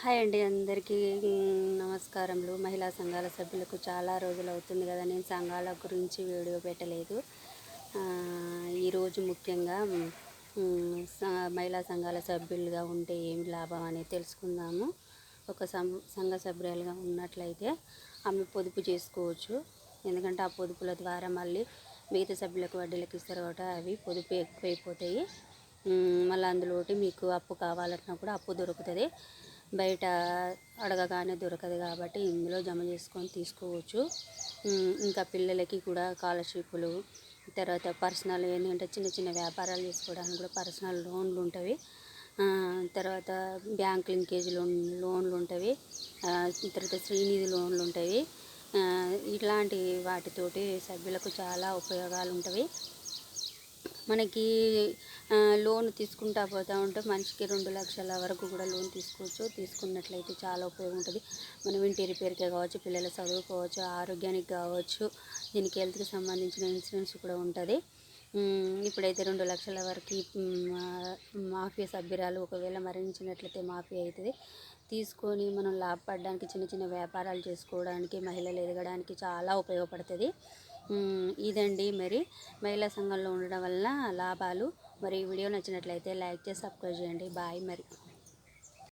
Hi అండి అందరికీ. నమస్కారములు. మహిళా సంఘాల సభ్యులకు చాలా రోజులు అవుతుంది కదా నేను సంఘాల గురించి వీడియో పెట్టలేదు. ఈరోజు ముఖ్యంగా మహిళా సంఘాల సభ్యులుగా ఉంటే ఏమి లాభం అనేది తెలుసుకుందాము. ఒక సం సంఘ సభ్యులుగా ఉన్నట్లయితే ఆమె పొదుపు చేసుకోవచ్చు. ఎందుకంటే ఆ పొదుపుల ద్వారా మళ్ళీ మిగతా సభ్యులకు వడ్డీలకు ఇస్తారు కాబట్టి అవి పొదుపు ఎక్కువైపోతాయి. మళ్ళీ అందులోటి మీకు అప్పు కావాలన్నా కూడా అప్పు దొరుకుతుంది. బయట అడగగానే దొరకదు కాబట్టి ఇందులో జమ చేసుకొని తీసుకోవచ్చు. ఇంకా పిల్లలకి కూడా స్కాలర్షిప్లు తర్వాత పర్సనల్ ఏంటంటే చిన్న చిన్న వ్యాపారాలు చేసుకోవడానికి కూడా పర్సనల్ లోన్లు ఉంటాయి. తర్వాత బ్యాంక్ లింకేజ్ లోన్ లోన్లు ఉంటాయి. తర్వాత శ్రీనిధి లోన్లు ఉంటాయి. ఇట్లాంటి వాటితోటి సభ్యులకు చాలా ఉపయోగాలు ఉంటాయి. మనకి లోన్ తీసుకుంటా పోతూ ఉంటే మనిషికి రెండు లక్షల వరకు కూడా లోన్ తీసుకోవచ్చు. తీసుకున్నట్లయితే చాలా ఉపయోగం ఉంటుంది మనం ఇంటి రిపేర్కే కావచ్చు పిల్లల చదువుకోవచ్చు ఆరోగ్యానికి కావచ్చు దీనికి హెల్త్కి సంబంధించిన ఇన్సూరెన్స్ కూడా ఉంటుంది. ఇప్పుడైతే రెండు లక్షల వరకు మాఫియా సభ్యురాలు ఒకవేళ మరణించినట్లయితే మాఫియా అవుతుంది తీసుకొని మనం లాభపడడానికి చిన్న చిన్న వ్యాపారాలు చేసుకోవడానికి మహిళలు ఎదగడానికి చాలా ఉపయోగపడుతుంది. ఇదండి మరి మహిళా సంఘంలో ఉండడం వల్ల లాభాలు. మరి ఈ వీడియో నచ్చినట్లయితే లైక్ చేసి సబ్స్క్రైబ్ చేయండి. బాయ్ మరి.